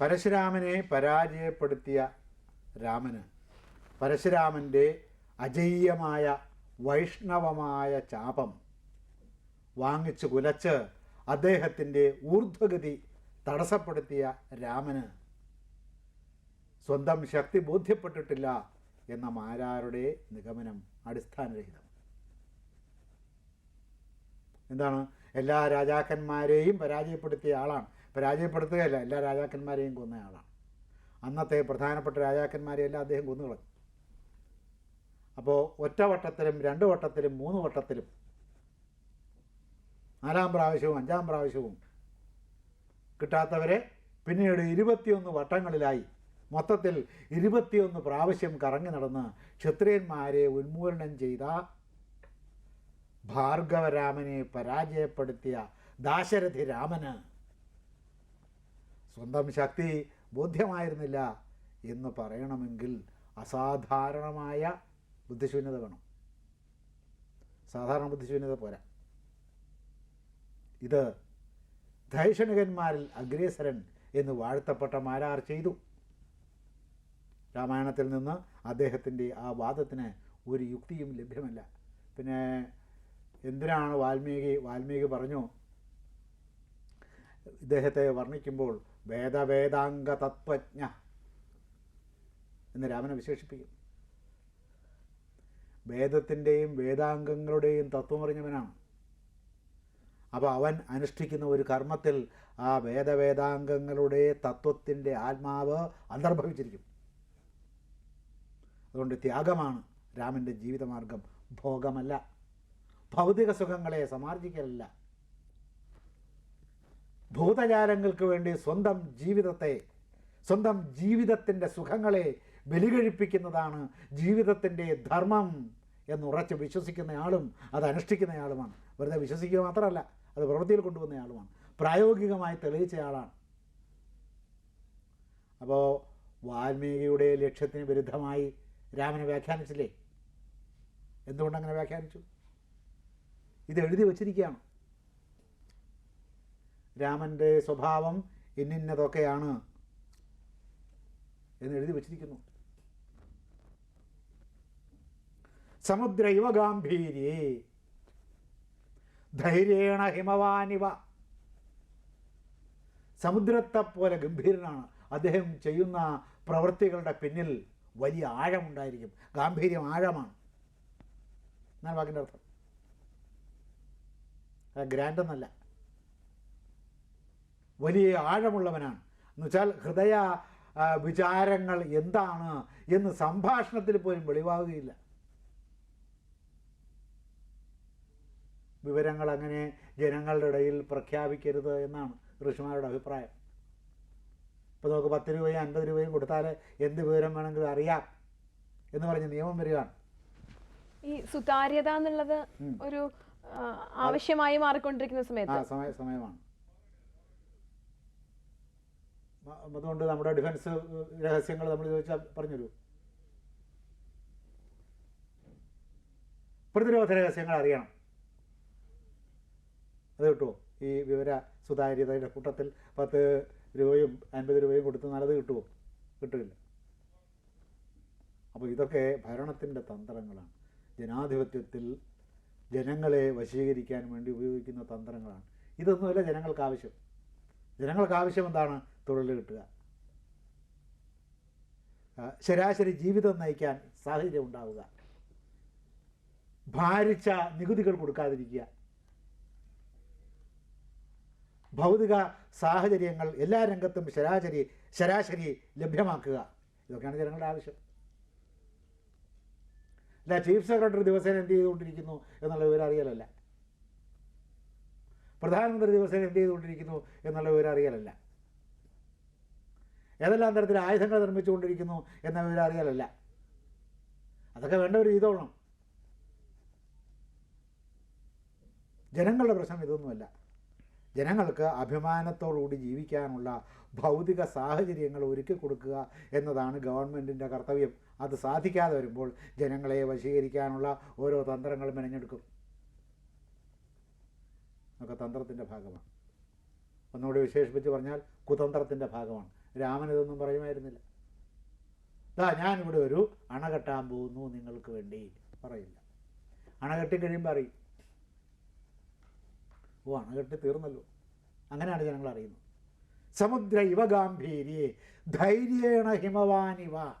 പരശുരാമനെ പരാജയപ്പെടുത്തിയ രാമന് പരശുരാമന്റെ അജയ്യമായ വൈഷ്ണവമായ ചാപം വാങ്ങിച്ചു കുലച്ച് അദ്ദേഹത്തിന്റെ ഊർധ്വഗതി തടസ്സപ്പെടുത്തിയ രാമന് സ്വന്തം ശക്തി ബോധ്യപ്പെട്ടിട്ടില്ല എന്ന മാരാരുടെ നിഗമനം അടിസ്ഥാനരഹിതം. എന്താണ്? എല്ലാ രാജാക്കന്മാരെയും പരാജയപ്പെടുത്തിയ ആളാണ്. പരാജയപ്പെടുത്തുകയല്ല എല്ലാ രാജാക്കന്മാരെയും കൊന്നയാളാണ് അന്നത്തെ പ്രധാനപ്പെട്ട രാജാക്കന്മാരെയെല്ലാം അദ്ദേഹം കൊന്നുകളഞ്ഞു അപ്പോൾ ഒറ്റ വട്ടത്തിലും രണ്ട് വട്ടത്തിലും മൂന്ന് വട്ടത്തിലും നാലാം പ്രാവശ്യവും അഞ്ചാം പ്രാവശ്യവും കിട്ടാത്തവരെ പിന്നീട് ഇരുപത്തിയൊന്ന് വട്ടങ്ങളിലായി മൊത്തത്തിൽ ഇരുപത്തിയൊന്ന് പ്രാവശ്യം കറങ്ങി നടന്ന് ക്ഷത്രിയന്മാരെ ഉന്മൂലനം ചെയ്ത ഭാർഗവരാമനെ പരാജയപ്പെടുത്തിയ ദാശരഥി രാമന് സ്വന്തം ശക്തി ബോധ്യമായിരുന്നില്ല എന്ന് പറയണമെങ്കിൽ അസാധാരണമായ ബുദ്ധിശൂന്യത വേണം. സാധാരണ ബുദ്ധിശൂന്യത പോരാ. ഇത് ധൈഷണികന്മാരിൽ അഗ്രേസരൻ എന്ന് വാഴ്ത്തപ്പെട്ട മാരാർ ചെയ്തു. രാമായണത്തിൽ നിന്ന് അദ്ദേഹത്തിന്റെ ആ വാദത്തിന് ഒരു യുക്തിയും ലഭ്യമല്ല. പിന്നെ എന്തിനാണ് വാൽമീകി വാൽമീകി പറഞ്ഞു ഇദ്ദേഹത്തെ വർണിക്കുമ്പോൾ വേദവേദാംഗ തത്വജ്ഞ എന്ന് രാമനെ വിശേഷിപ്പിക്കും. വേദത്തിന്റെയും വേദാംഗങ്ങളുടെയും തത്വമറിഞ്ഞവനാണ് അപ്പോൾ അവൻ അനുഷ്ഠിക്കുന്ന ഒരു കർമ്മത്തിൽ ആ വേദവേദാംഗങ്ങളുടെ തത്വത്തിന്റെ ആത്മാവ് അന്തർഭവിച്ചിരിക്കും. അതുകൊണ്ട് ത്യാഗമാണ് രാമന്റെ ജീവിതമാർഗം. ഭോഗമല്ല. ഭൗതിക സുഖങ്ങളെ സമാർജിക്കലല്ല. ഭൂതജാലങ്ങൾക്ക് വേണ്ടി സ്വന്തം ജീവിതത്തെ സ്വന്തം ജീവിതത്തിന്റെ സുഖങ്ങളെ ബലികഴിപ്പിക്കുന്നതാണ് ജീവിതത്തിന്റെ ധർമ്മം എന്നുറച്ച് വിശ്വസിക്കുന്നയാളും അത് അനുഷ്ഠിക്കുന്നയാളുമാണ് വെറുതെ വിശ്വസിക്കുക മാത്രമല്ല അത് പ്രവൃത്തിയിൽ കൊണ്ടുവന്നയാളുമാണ്. പ്രായോഗികമായി തെളിയിച്ചയാളാണ്. അപ്പോൾ വാൽമീകിയുടെ ലക്ഷ്യത്തിന് വിരുദ്ധമായി രാമനെ വ്യാഖ്യാനിച്ചില്ലേ? എന്തുകൊണ്ടങ്ങനെ വ്യാഖ്യാനിച്ചു? ഇത് എഴുതി വച്ചിരിക്കുകയാണ്. രാമന്റെ സ്വഭാവം ഇന്നിന്നതൊക്കെയാണ് എന്ന് എഴുതി വച്ചിരിക്കുന്നു. സമുദ്രൈവ ഗാംഭീര്യേ ധൈര്യേണ ഹിമവാനിവ. സമുദ്രത്തെപ്പോലെ ഗംഭീരനാണ്. അദ്ദേഹം ചെയ്യുന്ന പ്രവൃത്തികളുടെ പിന്നിൽ വലിയ ആഴമുണ്ടായിരിക്കും. ഗാംഭീര്യം ആഴമാണ്. എന്നാണ് വാക്കിന്റെ അർത്ഥം. ഗ്രാൻഡെന്നല്ല വലിയ ആഴമുള്ളവനാണ്. എന്നുവെച്ചാൽ ഹൃദയ വിചാരങ്ങൾ എന്താണ് എന്ന് സംഭാഷണത്തിൽ പോലും വെളിവാകുകയില്ല. വിവരങ്ങൾ അങ്ങനെ ജനങ്ങളുടെ ഇടയിൽ പ്രഖ്യാപിക്കരുത് എന്നാണ് ഋഷിമാരുടെ അഭിപ്രായം. ഇപ്പോൾ നമുക്ക് പത്ത് രൂപയും അൻപത് രൂപയും കൊടുത്താൽ എന്ത് വിവരം വേണമെങ്കിലും അറിയാം എന്ന് പറഞ്ഞ് നിയമം വരികയാണ്. ഈ സുതാര്യത എന്നുള്ളത് ഒരു ആവശ്യമായി മാറിക്കൊണ്ടിരിക്കുന്ന സമയത്ത്. സമയ സമയമാണ്. അതുകൊണ്ട് നമ്മുടെ ഡിഫൻസ് രഹസ്യങ്ങൾ നമ്മൾ ചോദിച്ചാൽ പറഞ്ഞുതരൂ. പ്രതിരോധ രഹസ്യങ്ങൾ അറിയണം. അത് കിട്ടുമോ ഈ വിവര സുതാര്യതയുടെ കൂട്ടത്തിൽ പത്ത് രൂപയും അൻപത് രൂപയും കൊടുത്ത് നല്ലത് കിട്ടുമോ കിട്ടില്ല. അപ്പോൾ ഇതൊക്കെ ഭരണത്തിന്റെ തന്ത്രങ്ങളാണ്. ജനാധിപത്യത്തിൽ ജനങ്ങളെ വശീകരിക്കാൻ വേണ്ടി ഉപയോഗിക്കുന്ന തന്ത്രങ്ങളാണ്. ഇതൊന്നുമല്ല ജനങ്ങൾക്ക് ആവശ്യം. ജനങ്ങൾക്ക് ആവശ്യം എന്താണ്? തൊഴിൽ കിട്ടുക. ശരാശരി ജീവിതം നയിക്കാൻ സാഹചര്യം ഉണ്ടാവുക. ഭാരിച്ച നികുതികൾ കൊടുക്കാതിരിക്കുക. ഭൗതിക സാഹചര്യങ്ങൾ എല്ലാ രംഗത്തും ശരാശരി ശരാശരി ലഭ്യമാക്കുക. ഇതൊക്കെയാണ് ജനങ്ങളുടെ ആവശ്യം. അല്ല ചീഫ് സെക്രട്ടറി ദിവസേന എന്ത് ചെയ്തുകൊണ്ടിരിക്കുന്നു എന്നുള്ള വിവരം അറിയലല്ല. പ്രധാനമന്ത്രി ദിവസേന എന്ത് ചെയ്തുകൊണ്ടിരിക്കുന്നു എന്നുള്ള വിവരം അറിയലല്ല. ഏതെല്ലാം തരത്തിൽ ആയുധങ്ങൾ നിർമ്മിച്ചുകൊണ്ടിരിക്കുന്നു എന്ന വിവരം അറിയലല്ല. അതൊക്കെ വേണ്ട വേണ്ടവർ ചെയ്തോളണം ജനങ്ങളുടെ പ്രശ്നം ഇതൊന്നുമല്ല. ജനങ്ങൾക്ക് അഭിമാനത്തോടുകൂടി ജീവിക്കാനുള്ള ഭൗതിക സാഹചര്യങ്ങൾ ഒരുക്കി കൊടുക്കുക എന്നതാണ് ഗവൺമെന്റിന്റെ കർത്തവ്യം. അത് സാധിക്കാതെ വരുമ്പോൾ ജനങ്ങളെ വശീകരിക്കാനുള്ള ഓരോ തന്ത്രങ്ങളും മെനഞ്ഞെടുക്കും. ഒക്കെ തന്ത്രത്തിന്റെ ഭാഗമാണ്. ഒന്നുകൂടി വിശേഷിപ്പിച്ച് പറഞ്ഞാൽ കുതന്ത്രത്തിന്റെ ഭാഗമാണ്. രാമൻ ഇതൊന്നും പറയുമായിരുന്നില്ല. ദാ ഞാനിവിടെ ഒരു അണ കെട്ടാൻ പോകുന്നു നിങ്ങൾക്ക് വേണ്ടി പറയില്ല. അണ കെട്ടി കഴിയുമ്പോൾ അറിയും. ഓ അണ കെട്ടി തീർന്നല്ലോ. അങ്ങനെയാണ് ജനങ്ങൾ അറിയുന്നത്. സമുദ്ര ഇവ ധൈര്യേണ ഹിമവാനിവ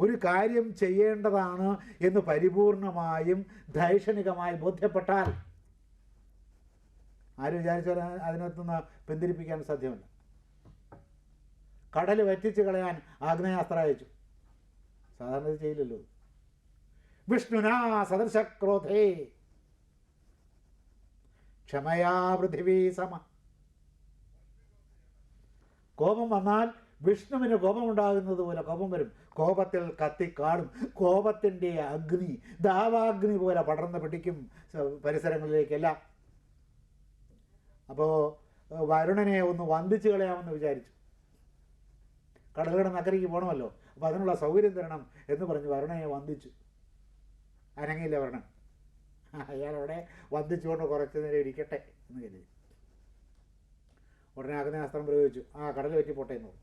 ഒരു കാര്യം ചെയ്യേണ്ടതാണ് എന്ന് പരിപൂർണമായും ധൈഷണികമായി ബോധ്യപ്പെട്ടാൽ ആര് വിചാരിച്ചാൽ അതിനകത്തുനിന്ന് പിന്തിരിപ്പിക്കാൻ സാധ്യമല്ല. കടൽ വറ്റിച്ച് കളയാൻ ആഗ്നേയാസ്ത്ര അയച്ചു. സാധാരണ ചെയ്യില്ലല്ലോ. വിഷ്ണുനാ സദൃശക്രോധേ. ക്ഷമയാ പൃഥിവീ സമ. കോപം വന്നാൽ വിഷ്ണുവിന് കോപമുണ്ടാകുന്നത് പോലെ കോപം വരും. കോപത്തിൽ കത്തിക്കാടും കോപത്തിന്റെ അഗ്നി ദാവാഗ്നി പോലെ പടർന്ന് പിടിക്കും പരിസരങ്ങളിലേക്കെല്ലാം. അപ്പോൾ വരുണനെ ഒന്ന് വന്ദിച്ചു കളയാമെന്ന് വിചാരിച്ചു. കടലുകട നക്കരയ്ക്ക് പോകണമല്ലോ അപ്പോൾ അതിനുള്ള സൗകര്യം തരണം എന്ന് പറഞ്ഞ് വരുണനെ വന്ദിച്ചു. അനങ്ങിയില്ല വരുണൻ? അയാളവിടെ വന്ദിച്ചുകൊണ്ട് കുറച്ച് നേരം ഇരിക്കട്ടെ എന്ന് കരുതി. ഉടനെ അഗ്നേസ്ത്രം പ്രയോഗിച്ചു. ആ കടൽ വെച്ച് പോട്ടെ എന്ന് പറഞ്ഞു.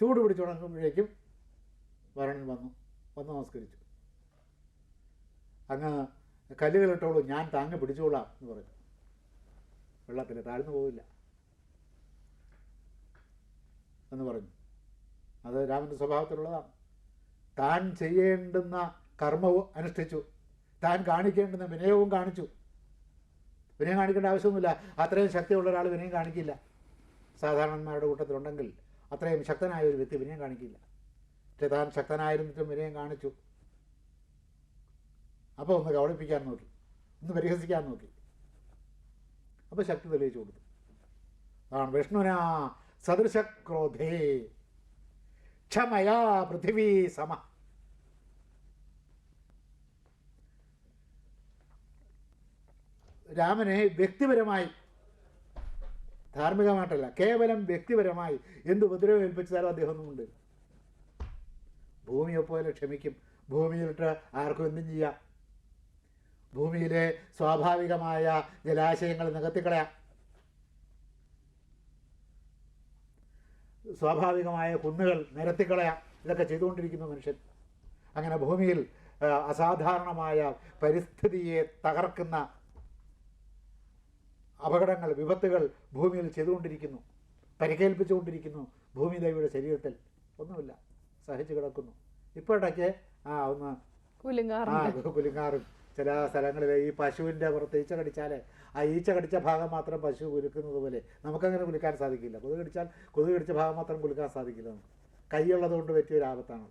ചൂട് പിടിച്ചു തുടങ്ങുമ്പോഴേക്കും വരുണൻ വന്നു. വന്ന് നമസ്കരിച്ചു. അങ്ങ് കല്ലുകളിട്ടോളൂ ഞാൻ താങ്ങി പിടിച്ചോളാം എന്ന് പറഞ്ഞു. വെള്ളത്തിൽ താഴ്ന്നു പോവില്ല എന്ന് പറഞ്ഞു. അത് രാമന്റെ സ്വഭാവത്തിലുള്ളതാണ്. താൻ ചെയ്യേണ്ടുന്ന കർമ്മവും അനുഷ്ഠിച്ചു. താൻ കാണിക്കേണ്ടുന്ന വിനയവും കാണിച്ചു. വിനയം കാണിക്കേണ്ട ആവശ്യമൊന്നുമില്ല. അത്രയും ശക്തിയുള്ള ഒരാൾ വിനയം കാണിക്കില്ല. സാധാരണന്മാരുടെ കൂട്ടത്തിലുണ്ടെങ്കിൽ അത്രയും ശക്തനായ ഒരു വ്യക്തി വിനയം കാണിക്കില്ല. പക്ഷേ താൻ ശക്തനായിരുന്നിട്ടും വിനയം കാണിച്ചു. അപ്പോൾ ഒന്ന് കവളിപ്പിക്കാൻ നോക്കി. ഒന്ന് പരിഹസിക്കാൻ നോക്കി. അപ്പോൾ ശക്തി തെളിയിച്ചു കൊടുത്തു. അതാണ് വിഷ്ണുനാ സദൃശക്രോധേ. ക്ഷമയാ പൃഥിവീ സമ. രാമനെ വ്യക്തിപരമായി ധാർമ്മികമായിട്ടല്ല കേവലം വ്യക്തിപരമായി എന്ത് ഉപദ്രവം ഏൽപ്പിച്ചാലും അദ്ദേഹമൊന്നുമുണ്ട് ഭൂമിയെപ്പോലെ ക്ഷമിക്കും. ഭൂമിയിലിട്ട് ആർക്കും എന്തും ചെയ്യാം. ഭൂമിയിലെ സ്വാഭാവികമായ ജലാശയങ്ങൾ നികത്തിക്കളയാം. സ്വാഭാവികമായ കുന്നുകൾ നിരത്തിക്കളയാം. ഇതൊക്കെ ചെയ്തുകൊണ്ടിരിക്കുന്നു മനുഷ്യൻ. അങ്ങനെ ഭൂമിയിൽ അസാധാരണമായ പരിസ്ഥിതിയെ തകർക്കുന്ന അപകടങ്ങൾ വിപത്തുകൾ ഭൂമിയിൽ ചെയ്തുകൊണ്ടിരിക്കുന്നു. പരിക്കേൽപ്പിച്ചുകൊണ്ടിരിക്കുന്നു ഭൂമിദേവിയുടെ ശരീരത്തിൽ. ഒന്നുമില്ല. സഹിച്ചു കിടക്കുന്നു. ഇപ്പോഴൊക്കെ ആ ഒന്ന് പുലിങ്ങാറും കുലുങ്ങാറും ചില സ്ഥലങ്ങളിൽ ഈ പശുവിന്റെ പുറത്ത് ഈച്ച കടിച്ചാൽ ആ ഈച്ച കടിച്ച ഭാഗം മാത്രം പശു കുലുക്കുന്നത് പോലെ നമുക്കങ്ങനെ കുലുക്കാൻ സാധിക്കില്ല. കൊതുക് കടിച്ചാൽ കൊതുക് കടിച്ച ഭാഗം മാത്രം കുലുക്കാൻ സാധിക്കില്ല നമുക്ക്. കൈയുള്ളത് കൊണ്ട് പറ്റിയൊരു ആപത്താണ്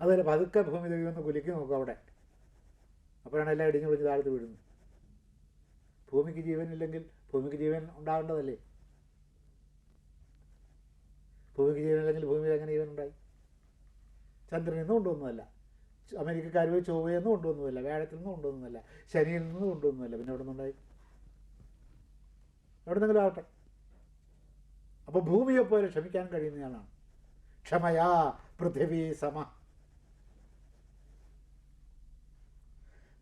അതുപോലെ പതുക്കെ ഭൂമി ദേവി ഒന്ന് കുലുക്കി നോക്കും അവിടെ. അപ്പോഴാണ് എല്ലാം ഇടിഞ്ഞു പൊളിഞ്ഞ് താഴത്ത് വീഴുന്നത്. ഭൂമിക്ക് ജീവനില്ലെങ്കിൽ ഭൂമിക്ക് ജീവൻ ഉണ്ടാവേണ്ടതല്ലേ ഭൂമിക്ക് ജീവനില്ലെങ്കിൽ ഭൂമിയിൽ എങ്ങനെ ജീവൻ ഉണ്ടായി? ചന്ദ്രൻ ഇന്നും കൊണ്ടുവന്നതല്ല. അമേരിക്കക്കാർ പോയി ചൊവ്വയിൽ നിന്ന് കൊണ്ടുവന്നതല്ല വ്യാഴത്തിൽ നിന്ന് കൊണ്ടുവന്നതല്ല ശനിയിൽ നിന്ന് കൊണ്ടുവന്നതല്ല. പിന്നെ എവിടെ നിന്നുണ്ടായി? എവിടെ നിന്നെങ്കിലും ആവട്ടെ അപ്പോൾ ഭൂമിയെപ്പോലെ ക്ഷമിക്കാൻ കഴിയുന്നയാളാണ്. ക്ഷമയാ പൃഥിവി സമ.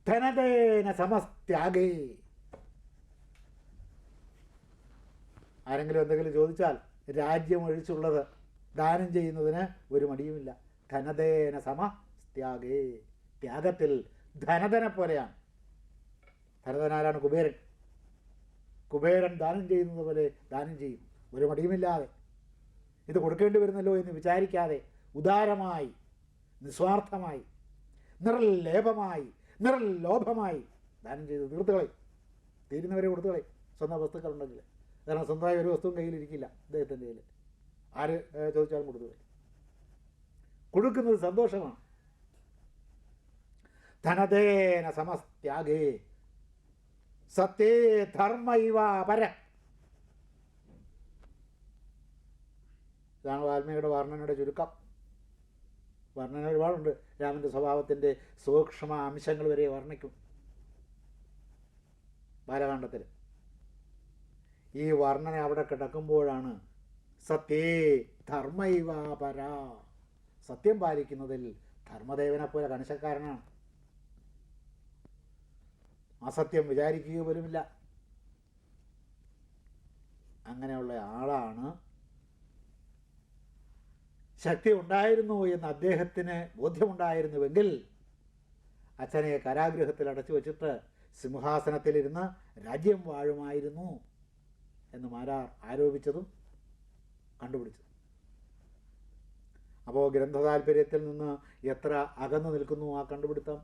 ധനതേന സമസ്ത്യാഗേ. ആരെങ്കിലും എന്തെങ്കിലും ചോദിച്ചാൽ രാജ്യം ഒഴിച്ചുള്ളത് ദാനം ചെയ്യുന്നതിന് ഒരു മടിയുമില്ല. ധനതേന സമ. ത്യാഗേ ത്യാഗത്തിൽ ധനധനെ പോലെയാണ്. ധനധനാരാണ് കുബേരൻ. കുബേരൻ ദാനം ചെയ്യുന്നത് പോലെ ദാനം ചെയ്യും. ഒരു മടിയുമില്ലാതെ. ഇത് കൊടുക്കേണ്ടി വരുന്നല്ലോ എന്ന് വിചാരിക്കാതെ ഉദാരമായി നിസ്വാർത്ഥമായി നിർലേപമായി നിർലോഭമായി ദാനം ചെയ്ത് തീർത്തുകളെ തീരുന്നവരെ കൊടുത്തുകളെ സ്വന്തം വസ്തുക്കളുണ്ടെങ്കിൽ. കാരണം സ്വന്തമായ ഒരു വസ്തുവും കയ്യിലിരിക്കില്ല അദ്ദേഹത്തിന്റെ കയ്യിൽ. ആര് ചോദിച്ചാലും കൊടുത്തുകളെ കൊടുക്കുന്നത് സന്തോഷമാണ്. ധനദേന സമസ്ത്യാഗേ. സത്യേ ധർമ്മ ഇവ പര ഇതാണ് വാൽമീകിയുടെ വർണനയുടെ ചുരുക്കം. വർണന ഒരുപാടുണ്ട്. രാമന്റെ സ്വഭാവത്തിന്റെ സൂക്ഷ്മ അംശങ്ങൾ വരെ വർണിക്കും. ബാലകാണ്ഡത്തിൽ ഈ വർണന അവിടെ കിടക്കുമ്പോഴാണ് സത്യേ ധർമ്മൈവ പര സത്യം പാലിക്കുന്നതിൽ ധർമ്മദേവനെ പോലെ കണിശക്കാരനാണ്. അസത്യം വിചാരിക്കുക പോലുമില്ല. അങ്ങനെയുള്ള ആളാണ് ശക്തി ഉണ്ടായിരുന്നു എന്ന് അദ്ദേഹത്തിന് ബോധ്യമുണ്ടായിരുന്നുവെങ്കിൽ അച്ഛനെ കാരാഗൃഹത്തിൽ അടച്ചു വച്ചിട്ട് സിംഹാസനത്തിലിരുന്ന് രാജ്യം വാഴുമായിരുന്നു എന്ന് മാരാർ ആരോപിച്ചതും കണ്ടുപിടിച്ചതും. അപ്പോൾ ഗ്രന്ഥതാല്പര്യത്തിൽ നിന്ന് എത്ര അകന്നു നിൽക്കുന്നു ആ കണ്ടുപിടുത്തം?